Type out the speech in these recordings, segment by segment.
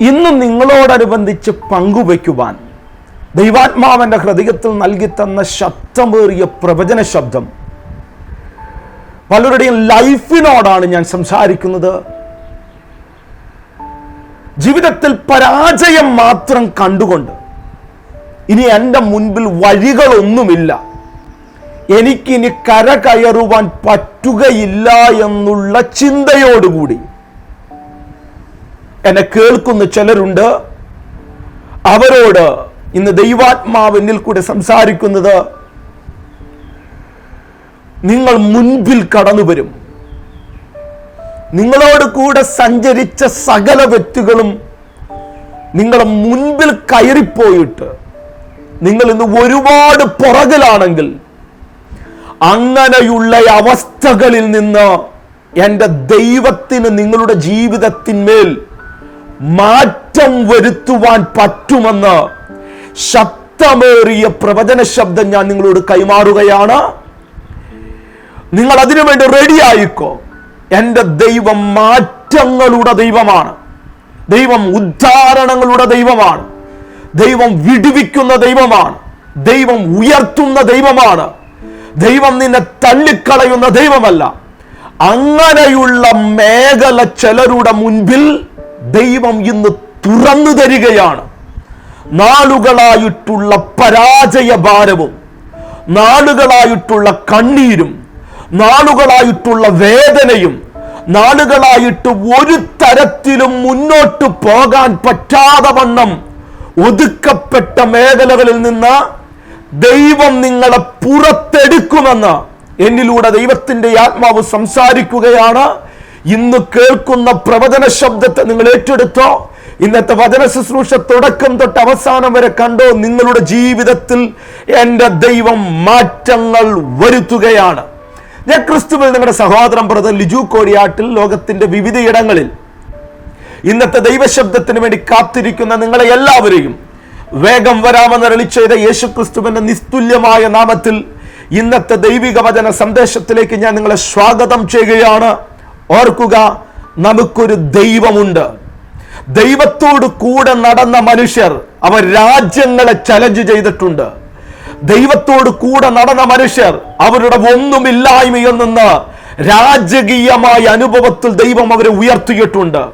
ഇന്ന് നിങ്ങളോടനുബന്ധിച്ച് പങ്കുവയ്ക്കുവാൻ ദൈവാത്മാവന്റെ ഹൃദയത്തിൽ നൽകി തന്ന ശബ്ദമേറിയ പ്രവചന ശബ്ദം. പലരുടെയും ലൈഫിനോടാണ് ഞാൻ സംസാരിക്കുന്നത്. ജീവിതത്തിൽ പരാജയം മാത്രം കണ്ടുകൊണ്ട് ഇനി എന്റെ മുൻപിൽ വഴികളൊന്നുമില്ല. എനിക്കിനി കര കയറുവാൻ പറ്റുകയില്ല എന്നുള്ള ചിന്തയോടുകൂടി എന്നെ കേൾക്കുന്ന ചിലരുണ്ട്. അവരോട് ഇന്ന് ദൈവാത്മാവിനിൽ കൂടെ സംസാരിക്കുന്നത് നിങ്ങൾ മുൻപിൽ കടന്നു വരും. നിങ്ങളോട് കൂടെ സഞ്ചരിച്ച സകല വ്യക്തികളും നിങ്ങളെ മുൻപിൽ കയറിപ്പോയിട്ട് നിങ്ങൾ ഇന്ന് ഒരുപാട് പുറകിലാണെങ്കിൽ അങ്ങനെയുള്ള അവസ്ഥകളിൽ നിന്ന് എന്റെ ദൈവത്തിന് നിങ്ങളുടെ ജീവിതത്തിന്മേൽ മാറ്റം വരുത്തുവാൻ പറ്റുമെന്ന് ശക്തമേറിയ പ്രവചന ശബ്ദം ഞാൻ നിങ്ങളോട് കൈമാറുകയാണ്. നിങ്ങൾ അതിനുവേണ്ടി റെഡി ആയിക്കോ. എന്റെ ദൈവം മാറ്റങ്ങളുടെ ദൈവമാണ്. ദൈവം ഉദ്ധാരണങ്ങളുടെ ദൈവമാണ്. ദൈവം വിടുവിക്കുന്ന ദൈവമാണ്. ദൈവം ഉയർത്തുന്ന ദൈവമാണ്. ദൈവം നിന്നെ തള്ളിക്കളയുന്ന ദൈവമല്ല. അങ്ങനെയുള്ള മേഖല ചിലരുടെ മുൻപിൽ ദൈവം ഇന്ന് തുറന്നു തരികയാണ്. നാളുകളായിട്ടുള്ള പരാജയ ഭാരവും നാളുകളായിട്ടുള്ള കണ്ണീരും നാളുകളായിട്ടുള്ള വേദനയും നാളുകളായിട്ട് ഒരു തരത്തിലും മുന്നോട്ട് പോകാൻ പറ്റാതെ വണ്ണം ഒതുക്കപ്പെട്ട മേഖലകളിൽ നിന്ന് ദൈവം നിങ്ങളെ പുറത്തെടുക്കുമെന്ന് എന്നിലൂടെ ദൈവത്തിന്റെ ആത്മാവ് സംസാരിക്കുകയാണ്. ഇന്ന് കേൾക്കുന്ന പ്രവചന ശബ്ദത്തെ നിങ്ങൾ ഏറ്റെടുത്തോ? ഇന്നത്തെ വചന ശുശ്രൂഷ തുടക്കം തൊട്ട് അവസാനം വരെ കണ്ടോ? നിങ്ങളുടെ ജീവിതത്തിൽ എന്റെ ദൈവം മാറ്റങ്ങൾ വരുത്തുകയാണ്. ഞാൻ ക്രിസ്തുവിൽ നിങ്ങളുടെ സഹോദരൻ ബ്രദർ ലിജു കോടിയാട്ടിൽ ലോകത്തിന്റെ വിവിധയിടങ്ങളിൽ ഇന്നത്തെ ദൈവശബ്ദത്തിന് വേണ്ടി കാത്തിരിക്കുന്ന നിങ്ങളെ എല്ലാവരെയും വേഗം വരാമെന്ന് രളി ചെയ്ത യേശു ക്രിസ്തുവിന്റെ നിസ്തുല്യമായ നാമത്തിൽ ഇന്നത്തെ ദൈവിക വചന സന്ദേശത്തിലേക്ക് ഞാൻ നിങ്ങളെ സ്വാഗതം ചെയ്യുകയാണ്. ഓർക്കുക നമുക്കൊരു ദൈവമുണ്ട്. ദൈവത്തോട് കൂടെ നടന്ന മനുഷ്യർ അവർ രാജ്യങ്ങളെ ചലഞ്ച് ചെയ്തിട്ടുണ്ട്. ദൈവത്തോട് കൂടെ നടന്ന മനുഷ്യർ അവരുടെ ഒന്നുമില്ലായ്മയിൽ നിന്ന് രാജകീയമായ അനുഭവത്തിൽ ദൈവം അവരെ ഉയർത്തിയിട്ടുണ്ട്.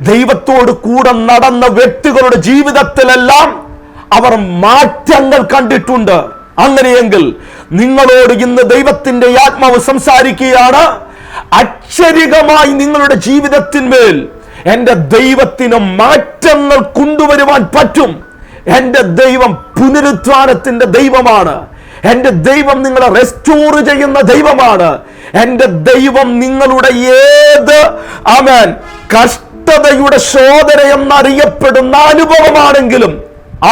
ദൈവത്തോട് കൂടെ നടന്ന വ്യക്തികളുടെ ജീവിതത്തിലെല്ലാം അവർ മാറ്റങ്ങൾ കണ്ടിട്ടുണ്ട്. അങ്ങനെയെങ്കിൽ നിങ്ങളോട് ഇന്ന് ദൈവത്തിന്റെ ആത്മാവ് സംസാരിക്കുകയാണ്. അക്ഷരികമായി നിങ്ങളുടെ ജീവിതത്തിന്മേൽ എന്റെ ദൈവത്തിന് മാറ്റങ്ങൾ കൊണ്ടുവരുവാൻ പറ്റും. എന്റെ ദൈവം പുനരുദ്ധാനത്തിന്റെ ദൈവമാണ്. എന്റെ ദൈവം നിങ്ങളെ റെസ്റ്റോർ ചെയ്യുന്ന ദൈവമാണ്. എന്റെ ദൈവം നിങ്ങളുടെ ഏത് ആമേൻ കഷ്ടതയുടെ ശോധന എന്നറിയപ്പെടുന്ന അനുഭവമാണെങ്കിലും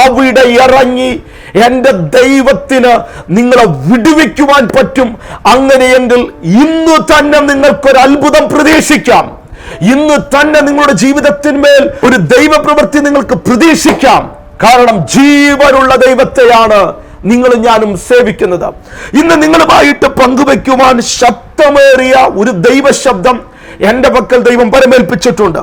അവിടെ ഇറങ്ങി എന്റെ ദൈവത്തിന് നിങ്ങളെ വിടുവിക്കുവാൻ പറ്റും. അങ്ങനെയെങ്കിൽ ഇന്ന് തന്നെ നിങ്ങൾക്കൊരു അത്ഭുതം പ്രതീക്ഷിക്കാം. ഇന്ന് തന്നെ നിങ്ങളുടെ ജീവിതത്തിന്മേൽ ഒരു ദൈവപ്രവൃത്തി നിങ്ങൾക്ക് പ്രതീക്ഷിക്കാം. കാരണം ജീവനുള്ള ദൈവത്തെയാണ് നിങ്ങളും ഞാനും സേവിക്കുന്നത്. ഇന്ന് നിങ്ങളുമായിട്ട് പങ്കുവെക്കുവാൻ ശക്തമേറിയ ഒരു ദൈവശബ്ദം എന്റെ പക്കൽ ദൈവം പരമേൽപ്പിച്ചിട്ടുണ്ട്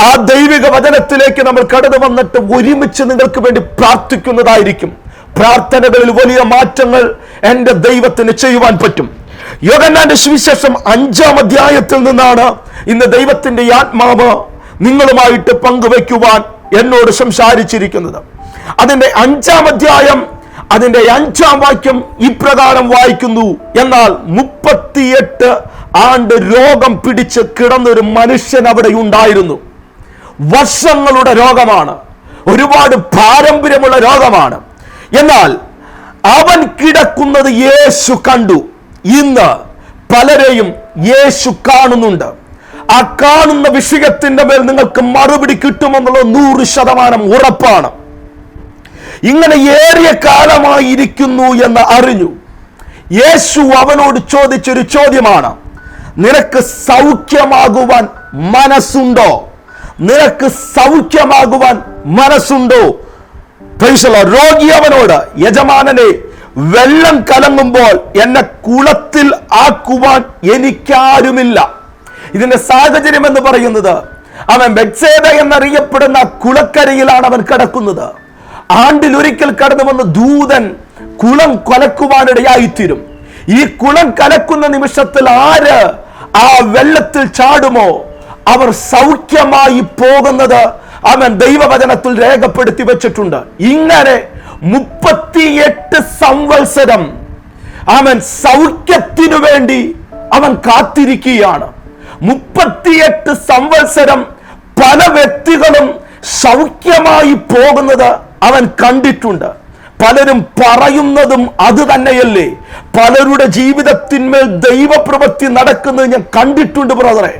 ആ ദൈവിക വചനത്തിലേക്ക് നമ്മൾ കടന്നു വന്നിട്ട് ഒരുമിച്ച് നിങ്ങൾക്ക് വേണ്ടി പ്രാർത്ഥിക്കുന്നതായിരിക്കും. പ്രാർത്ഥനകളിൽ വലിയ മാറ്റങ്ങൾ എന്റെ ദൈവത്തിന് ചെയ്യുവാൻ പറ്റും. യോഗന്നാന്റെ സുവിശേഷം അഞ്ചാം അധ്യായത്തിൽ നിന്നാണ് ഇന്ന് ദൈവത്തിന്റെ ആത്മാവ് നിങ്ങളുമായിട്ട് പങ്കുവെക്കുവാൻ എന്നോട് സംസാരിച്ചിരിക്കുന്നത്. അതിന്റെ അഞ്ചാം അധ്യായം അതിന്റെ അഞ്ചാം വാക്യം ഇപ്രകാരം വായിക്കുന്നു. എന്നാൽ മുപ്പത്തിയെട്ട് ആണ്ട് രോഗം പിടിച്ച് കിടന്നൊരു മനുഷ്യൻ അവിടെ ഉണ്ടായിരുന്നു. വർഷങ്ങളുടെ രോഗമാണ്. ഒരുപാട് പാരമ്പര്യമുള്ള രോഗമാണ്. എന്നാൽ അവൻ കിടക്കുന്നത് യേശു കണ്ടു. ഇന്ന് പലരെയും യേശു കാണുന്നുണ്ട്. ആ കാണുന്ന വിഷയത്തിന്റെ മേൽ നിങ്ങൾക്ക് മറുപടി കിട്ടുമെന്നുള്ളത് നൂറ് ശതമാനം ഉറപ്പാണ്. ഇങ്ങനെ ഏറിയ കാലമായിരിക്കുന്നു എന്ന് അറിഞ്ഞു. യേശു അവനോട് ചോദിച്ചൊരു ചോദ്യമാണ്. നിനക്ക് സൗഖ്യമാകുവാൻ മനസ്സുണ്ടോ? നിനക്ക് സൗഖ്യമാകുവാൻ മനസ്സുണ്ടോ? Praise the രോഗി അവനോട് യജമാനനെ വെള്ളം കലങ്ങുമ്പോൾ എന്നെ കുളത്തിൽ ആക്കുവാൻ എനിക്കാരുമില്ല. ഇതിന്റെ സാഹചര്യം എന്ന് പറയുന്നത് അവൻ ബെക്സേദ എന്നറിയപ്പെടുന്ന കുളക്കരയിലാണ് അവൻ കിടക്കുന്നത്. ആണ്ടിലൊരിക്കൽ കടന്നു വന്ന് ദൂതൻ കുളം കലക്കുവാനിടയായിത്തീരും. ഈ കുളം കലക്കുന്ന നിമിഷത്തിൽ ആര് ആ വെള്ളത്തിൽ ചാടുമോ? അവർ സൗഖ്യമായി പോകുന്നത് അവൻ ദൈവവചനത്തിൽ രേഖപ്പെടുത്തി വെച്ചിട്ടുണ്ട്. ഇങ്ങനെ മുപ്പത്തിയെട്ട് സംവത്സരം അവൻ സൗഖ്യത്തിനു വേണ്ടി അവൻ കാത്തിരിക്കുകയാണ്. മുപ്പത്തിയെട്ട് സംവത്സരം പല വ്യക്തികളും സൗഖ്യമായി പോകുന്നത് അവൻ കണ്ടിട്ടുണ്ട്. പലരും പറയുന്നതും അത് തന്നെയല്ലേ? പലരുടെ ജീവിതത്തിന്മേൽ ദൈവപ്രവൃത്തി നടക്കുന്നത് ഞാൻ കണ്ടിട്ടുണ്ട് ബ്രദറെ.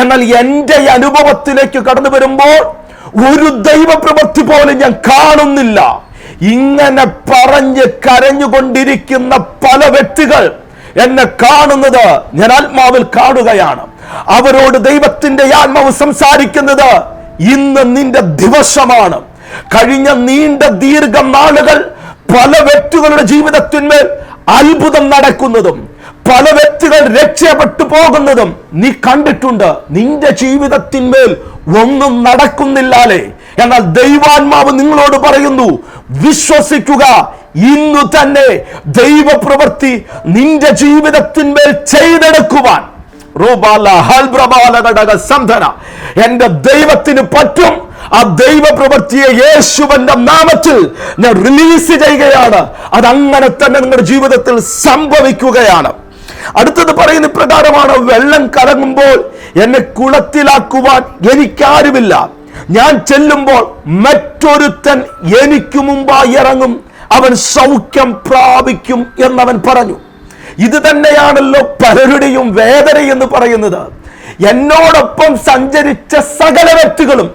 എന്നാൽ എന്റെ അനുഭവത്തിലേക്ക് കടന്നു വരുമ്പോൾ ഒരു ദൈവപ്രവൃത്തി പോലും ഞാൻ കാണുന്നില്ല. ഇങ്ങനെ പറഞ്ഞ് കരഞ്ഞുകൊണ്ടിരിക്കുന്ന പല വ്യക്തികൾ എന്നെ കാണുന്നത് ഞാൻ ആത്മാവിൽ കാണുകയാണ്. അവരോട് ദൈവത്തിന്റെ ആത്മാവ് സംസാരിക്കുന്നത് ഇന്ന് നിന്റെ ദിവസമാണ്. കഴിഞ്ഞ നീണ്ട ദീർഘ നാളുകൾ പല വ്യക്തികളുടെ ജീവിതത്തിന്മേൽ അത്ഭുതം നടക്കുന്നതും പല വ്യക്തികൾ രക്ഷപ്പെട്ടു പോകുന്നതും നീ കണ്ടിട്ടുണ്ട്. നിന്റെ ജീവിതത്തിന്മേൽ ഒന്നും നടക്കുന്നില്ലാലേ. എന്നാൽ ദൈവാത്മാവ് നിങ്ങളോട് പറയുന്നു വിശ്വസിക്കുക ഇന്നു തന്നെ ദൈവപ്രവൃത്തി നിന്റെ ജീവിതത്തിന്മേൽ ചെയ്തെടുക്കുവാൻ. എന്റെ ദൈവത്തിന് പറ്റും. ആ ദൈവ പ്രവൃത്തിയെ യേശുവന്റെ നാമത്തിൽ ഞാൻ റിലീസ് ചെയ്യുകയാണ്. അത് അങ്ങനെ തന്നെ നിങ്ങളുടെ ജീവിതത്തിൽ സംഭവിക്കുകയാണ്. അടുത്തത് പറയുന്ന പ്രകാരമാണ് വെള്ളം കലങ്ങുമ്പോൾ എന്നെ കുളത്തിലാക്കുവാൻ എനിക്കാരുമില്ല. ഞാൻ ചെല്ലുമ്പോൾ മറ്റൊരുത്തൻ എനിക്ക് മുമ്പായി ഇറങ്ങും. അവൻ സൗഖ്യം പ്രാപിക്കും എന്നവൻ പറഞ്ഞു. ഇത് തന്നെയാണല്ലോ പലരുടെയും വേദന എന്ന് പറയുന്നത്. എന്നോടൊപ്പം സഞ്ചരിച്ച സകല വ്യക്തികളും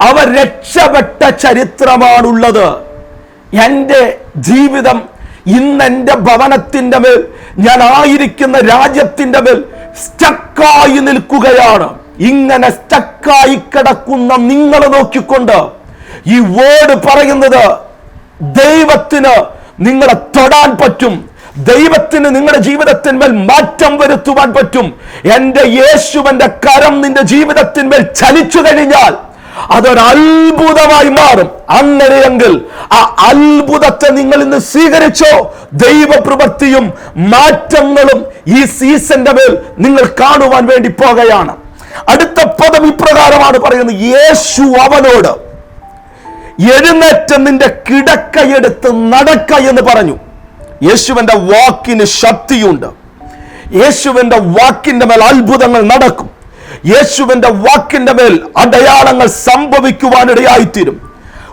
അവർ രക്ഷപ്പെട്ട ചരിത്രമാണുള്ളത്. എന്റെ ജീവിതം ഇന്ന് എന്റെ ഭവനത്തിന്റെ മേൽ ഞാൻ ആയിരിക്കുന്ന രാജ്യത്തിന്റെ മേൽ സ്റ്റക്കായി നിൽക്കുകയാണ്. ഇങ്ങനെ സ്റ്റക്കായി കിടക്കുന്ന നിങ്ങളെ നോക്കിക്കൊണ്ട് ഈ വേർഡ് പറയുന്നത് ദൈവത്തിന് നിങ്ങളെ തൊടാൻ പറ്റും. ദൈവത്തിന് നിങ്ങളുടെ ജീവിതത്തിന്മേൽ മാറ്റം വരുത്തുവാൻ പറ്റും. എന്റെ യേശുവന്റെ കരം നിന്റെ ജീവിതത്തിന്മേൽ ചലിച്ചു കഴിഞ്ഞാൽ അതൊരു അത്ഭുതമായി മാറും. അങ്ങനെയെങ്കിൽ ആ അത്ഭുതത്തെ നിങ്ങൾ ഇന്ന് സ്വീകരിച്ചോ? ദൈവപ്രവൃത്തിയും മാറ്റങ്ങളും ഈ സീസന്റെ മേൽ നിങ്ങൾ കാണുവാൻ വേണ്ടി പോകുകയാണ്. അടുത്ത പദം ഇപ്രകാരമാണ് പറയുന്നത് യേശു അവനോട് എഴുന്നേറ്റ് നിന്റെ കിടക്കയെടുത്ത് നടക്ക എന്ന് പറഞ്ഞു. യേശുവിന്റെ വാക്കിന് ശക്തിയുണ്ട്. യേശുവിന്റെ വാക്കിന്റെ മേൽ അത്ഭുതങ്ങൾ നടക്കും. യേശുവിന്റെ വാക്കിന്റെ മേൽ അടയാളങ്ങൾ സംഭവിക്കുവാനിടയായിത്തീരും.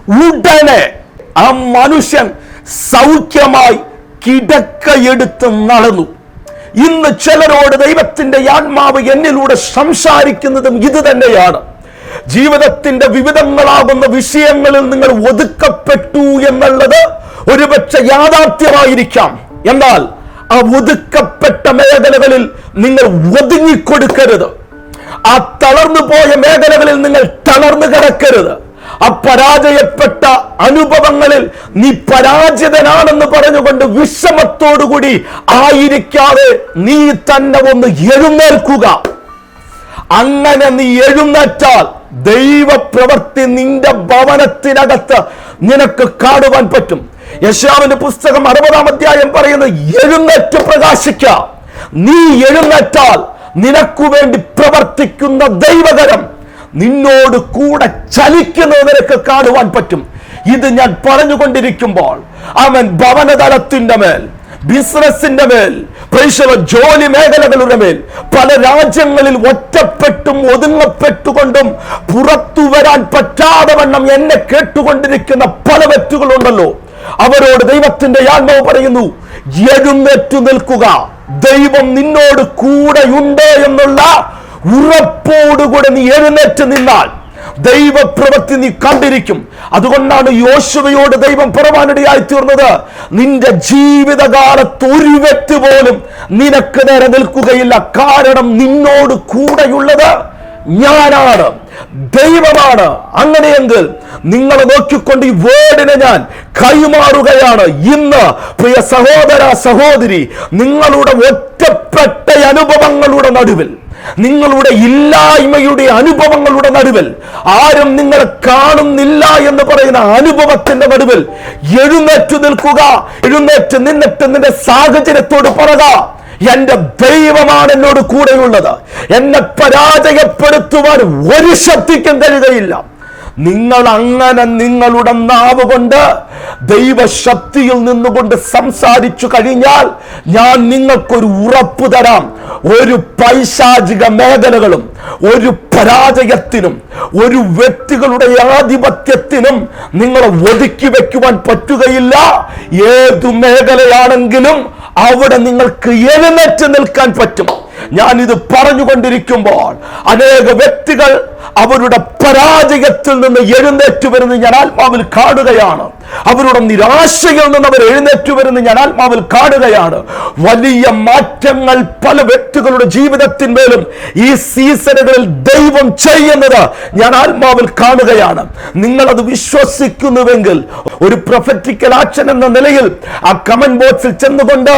ഉടനെ ആ മനുഷ്യൻ സൗഖ്യമായി കിടക്കയെടുത്ത് നടന്നു. ഇന്ന് ചിലരോട് ദൈവത്തിന്റെ ആത്മാവ് എന്നിലൂടെ സംസാരിക്കുന്നതും ഇത് തന്നെയാണ്. ജീവിതത്തിന്റെ വിവിധങ്ങളാകുന്ന വിഷയങ്ങളിൽ നിങ്ങൾ ഒതുക്കപ്പെട്ടു എന്നുള്ളത് ഒരുപക്ഷെ യാഥാർത്ഥ്യമായിരിക്കാം. എന്നാൽ ആ ഒതുക്കപ്പെട്ട മേഖലകളിൽ നിങ്ങൾ ഒതുങ്ങിക്കൊടുക്കരുത്. ആ തളർന്നു പോയ മേഖലകളിൽ നിങ്ങൾ തളർന്നു കിടക്കരുത്. ആ പരാജയപ്പെട്ട അനുഭവങ്ങളിൽ നീ പരാജിതനാണെന്ന് പറഞ്ഞുകൊണ്ട് വിഷമത്തോടുകൂടി ആയിരിക്കാതെ നീ തന്നെ ഒന്ന് എഴുന്നേൽക്കുക. അങ്ങനെ നീ എഴുന്നേറ്റാൽ ദൈവപ്രവൃത്തി നിന്റെ ഭവനത്തിനകത്ത് നിനക്ക് കാണുവാൻ പറ്റും. യശാവിന്റെ പുസ്തകം അറുപതാം അധ്യായം പറയുന്നത് എഴുന്നേറ്റ് പ്രകാശിക്ക. നീ എഴുന്നേറ്റാൽ നിനക്കു വേണ്ടി പ്രവർത്തിക്കുന്ന ദൈവകരം നിന്നോട് കൂടെ ചലിക്കുന്നത് നിനക്ക് കാണുവാൻ പറ്റും. ഇത് ഞാൻ പറഞ്ഞുകൊണ്ടിരിക്കുമ്പോൾ അവൻ ഭവനതലത്തിന്റെ മേൽ ബിസിനസിന്റെ മേൽ പ്രൈശവ ജോലി മേഖലകളുടെ മേൽ പല രാജ്യങ്ങളിൽ ഒറ്റപ്പെട്ടും ഒതുങ്ങപ്പെട്ടുകൊണ്ടും പുറത്തു വരാൻ പറ്റാതെ വണ്ണം എന്നെ കേട്ടുകൊണ്ടിരിക്കുന്ന പല വ്യക്തികളുണ്ടല്ലോ. അവരോട് ദൈവത്തിന്റെ ആത്മാവ് പറയുന്നു എഴുന്നേറ്റു നിൽക്കുക. ദൈവം നിന്നോട് കൂടെയുണ്ട് എന്നുള്ള ഉറപ്പോടുകൂടെ നീ എഴുന്നേറ്റ് നിന്നാൽ ദൈവപ്രവൃത്തി നീ കണ്ടിരിക്കും. അതുകൊണ്ടാണ് യോശുവയോട് ദൈവം പുറവാനിടയായി തീർന്നത്. നിന്റെ ജീവിതകാലത്ത് ഒരു വ്യക്തി പോലും നിനക്ക് നേരെ നിൽക്കുകയില്ല. കാരണം നിന്നോട് കൂടെയുള്ളത് ഞാനാണ്. ദൈവമാണ്. അങ്ങനെയെങ്കിൽ നിങ്ങൾ നോക്കിക്കൊണ്ട് ഈ വേർഡിനെ ഞാൻ കൈമാറുകയാണ്. ഇന്ന് പ്രിയ സഹോദര സഹോദരി നിങ്ങളുടെ ഒറ്റപ്പെട്ട അനുഭവങ്ങളുടെ നടുവിൽ നിങ്ങളുടെ ഇല്ലായ്മയുടെ അനുഭവങ്ങളുടെ നടുവിൽ ആരും നിങ്ങളെ കാണുന്നില്ല എന്ന് പറയുന്ന അനുഭവത്തിന്റെ നടുവിൽ എഴുന്നേറ്റ് നിൽക്കുക എഴുന്നേറ്റ് നിന്നിട്ട് നിന്റെ സാഹചര്യത്തോട് പറക. എന്റെ ദൈവമാണ് എന്നോട് കൂടെയുള്ളത്. എന്നെ പരാജയപ്പെടുത്തുവാൻ ഒരു ശക്തിക്കും തരികയില്ല. നിങ്ങൾ അങ്ങനെ നിങ്ങളുടെ നാവ് കൊണ്ട് ദൈവശക്തിയിൽ നിന്നുകൊണ്ട് സംസാരിച്ചു കഴിഞ്ഞാൽ ഞാൻ നിങ്ങൾക്കൊരു ഉറപ്പ് തരാം. ഒരു പൈശാചിക മേഖലകളും ഒരു പരാജയത്തിനും ഒരു വ്യക്തികളുടെ ആധിപത്യത്തിനും നിങ്ങളെ ഒതുക്കി വെക്കുവാൻ പറ്റുകയില്ല. ഏതു മേഖലയാണെങ്കിലും അവിടെ നിങ്ങൾക്ക് എഴുന്നേറ്റ് നിൽക്കാൻ പറ്റും. ഞാൻ ഇത് പറഞ്ഞുകൊണ്ടിരിക്കുമ്പോൾ അനേക വ്യക്തികൾ അവരുടെ പരാജയത്തിൽ നിന്ന് എഴുന്നേറ്റ് വരുന്ന ഞാൻ ആത്മാവിൽ കാണുകയാണ്. അവരുടെ നിരാശയിൽ നിന്ന് അവർ എഴുന്നേറ്റ് വരുന്ന ഞാൻ ആത്മാവിൽ കാണുകയാണ്. വലിയ മാറ്റങ്ങൾ പല വ്യക്തികളുടെ ജീവിതത്തിന്മേലും ഈ സീസണുകളിൽ ദൈവം ചെയ്യുന്നത് ഞാൻ ആത്മാവിൽ കാണുകയാണ്. നിങ്ങൾ അത് വിശ്വസിക്കുന്നുവെങ്കിൽ ഒരു പ്രൊഫറ്റിക്കൽ ആക്ഷൻ എന്ന നിലയിൽ ആ കമന്റ് ബോക്സിൽ ചെന്നുകൊണ്ട്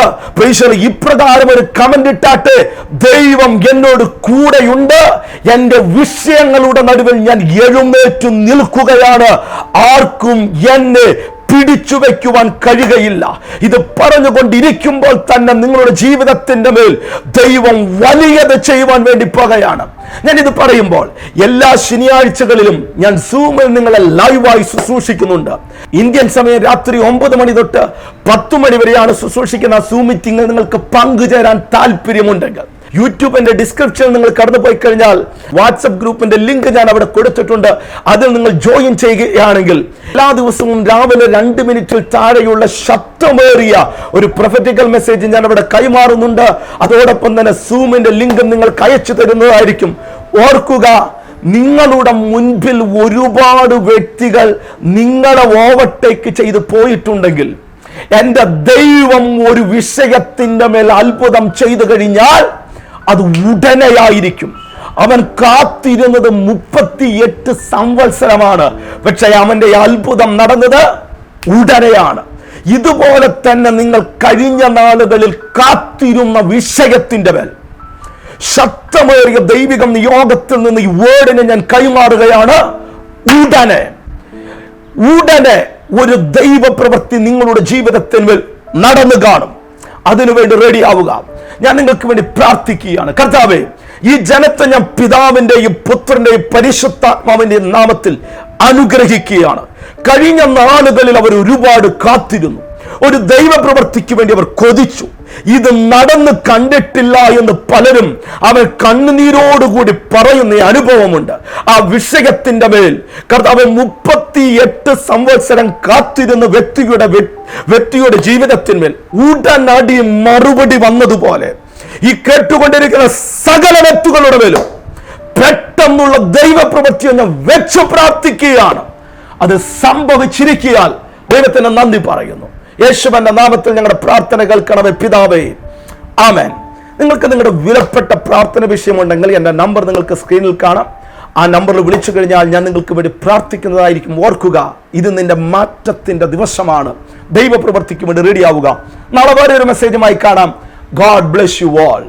ഇപ്രകാരം ഒരു കമന്റ് ഇട്ടാട്ടെ ദൈവം എന്നോട് കൂടെയുണ്ട്. എന്റെ വിഷയങ്ങളുടെ നടുവിൽ ഞാൻ എഴുന്നേറ്റു നിൽക്കുകയാണ്. ആർക്കും എന്നെ പിടിച്ചു വയ്ക്കുവാൻ കഴിയുകയില്ല. ഇത് പറഞ്ഞുകൊണ്ടിരിക്കുമ്പോൾ തന്നെ നിങ്ങളുടെ ജീവിതത്തിന്റെ മേൽ ദൈവം വലിയത് ചെയ്യുവാൻ വേണ്ടി പോകുകയാണ്. ഞാൻ ഇത് പറയുമ്പോൾ എല്ലാ ശനിയാഴ്ചകളിലും ഞാൻ സൂമിൽ നിങ്ങളെ ലൈവായി ശുശ്രൂഷിക്കുന്നുണ്ട്. ഇന്ത്യൻ സമയം രാത്രി ഒമ്പത് മണി തൊട്ട് പത്ത് മണി വരെയാണ് ശുശ്രൂഷിക്കുന്ന മീറ്റിംഗിൽ നിങ്ങൾക്ക് പങ്കുചേരാൻ താല്പര്യമുണ്ടെങ്കിൽ. യൂട്യൂബിന്റെ ഡിസ്ക്രിപ്ഷനിൽ നിങ്ങൾ കടന്നു പോയി കഴിഞ്ഞാൽ വാട്സപ്പ് ഗ്രൂപ്പിന്റെ ലിങ്ക് ഞാൻ അവിടെ കൊടുത്തിട്ടുണ്ട്. അതിൽ നിങ്ങൾ ജോയിൻ ചെയ്യുകയാണെങ്കിൽ എല്ലാ ദിവസവും രാവിലെ രണ്ട് മിനിറ്റിൽ താഴെയുള്ള ശബ്ദമേറിയ ഒരു പ്രൊഫറ്റിക്കൽ മെസ്സേജ് ഞാൻ അവിടെ കൈമാറുന്നുണ്ട്. അതോടൊപ്പം തന്നെ സൂമിന്റെ ലിങ്ക് നിങ്ങൾക്ക് അയച്ചു തരുന്നതായിരിക്കും. ഓർക്കുക നിങ്ങളുടെ മുൻപിൽ ഒരുപാട് വ്യക്തികൾ നിങ്ങളെ ഓവർടേക്ക് ചെയ്ത് പോയിട്ടുണ്ടെങ്കിൽ എന്റെ ദൈവം ഒരു വിഷയത്തിന്റെ മേൽ അത്ഭുതം ചെയ്തു കഴിഞ്ഞാൽ അത് ഉടനെയായിരിക്കും. അവൻ കാത്തിരുന്നത് മുപ്പത്തിയെട്ട് സംവത്സരമാണ്. പക്ഷേ അവന്റെ അത്ഭുതം നടന്നത് ഉടനെയാണ്. ഇതുപോലെ തന്നെ നിങ്ങൾ കഴിഞ്ഞ നാളുകളിൽ കാത്തിരുന്ന വിഷയത്തിന്റെ മേൽ. ശക്തമേറിയ ദൈവികം നിയോഗത്തിൽ നിന്ന് ഈ വേർഡിനെ ഞാൻ കൈമാറുകയാണ്. ഉടനെ ഉടനെ ഒരു ദൈവപ്രവൃത്തി നിങ്ങളുടെ ജീവിതത്തിൽ നടന്നു കാണും. അതിനുവേണ്ടി റെഡി ആവുക. ഞാൻ നിങ്ങൾക്ക് വേണ്ടി പ്രാർത്ഥിക്കുകയാണ്. കർത്താവേ ഈ ജനത്തെ ഞാൻ പിതാവിന്റെയും പുത്രന്റെയും പരിശുദ്ധാത്മാവിന്റെയും നാമത്തിൽ അനുഗ്രഹിക്കുകയാണ്. കഴിഞ്ഞ നാളുകളിൽ അവർ ഒരുപാട് കാത്തിരുന്നു. ഒരു ദൈവ പ്രവൃത്തിക്ക് വേണ്ടി അവർ കൊതിച്ചു. ഇത് നടന്ന് കണ്ടിട്ടില്ല എന്ന് പലരും അവർ കണ്ണുനീരോടുകൂടി പറയുന്ന അനുഭവമുണ്ട്. ആ വിഷയത്തിന്റെ മേൽ കർത്താവ് മുപ്പത്തി എട്ട് സംവത്സരം കാത്തിരുന്ന വ്യക്തിയുടെ വ്യക്തിയുടെ ജീവിതത്തിന്മേൽ ഉടനടി മറുപടി വന്നതുപോലെ ഈ കേട്ടുകൊണ്ടിരിക്കുന്ന സകല വ്യക്തികളുടെ മേലും പെട്ടെന്നുള്ള ദൈവപ്രവൃത്തി എന്ന് വെച്ചു പ്രാർത്ഥിക്കുകയാണ്. അത് സംഭവിച്ചിരിക്കിയാൽ ദൈവത്തിന് നന്ദി പറയുന്നു. യേശുവന്റെ നാമത്തിൽ ഞങ്ങളുടെ പ്രാർത്ഥന കേൾക്കണമേ പിതാവേ. ആമേൻ. നിങ്ങൾക്ക് നിങ്ങളുടെ വിലപ്പെട്ട പ്രാർത്ഥന വിഷയമുണ്ടെങ്കിൽ എന്റെ നമ്പർ നിങ്ങൾക്ക് സ്ക്രീനിൽ കാണാം. ആ നമ്പറിൽ വിളിച്ചു കഴിഞ്ഞാൽ ഞാൻ നിങ്ങൾക്ക് വേണ്ടി പ്രാർത്ഥിക്കുന്നതായിരിക്കും. ഓർക്കുക ഇത് നിന്റെ മാറ്റത്തിന്റെ ദിവസമാണ്. ദൈവപ്രവർത്തിക്ക് വേണ്ടി റെഡിയാവുക നാളെ വേറെ ഒരു മെസ്സേജുമായി കാണാം. God bless you all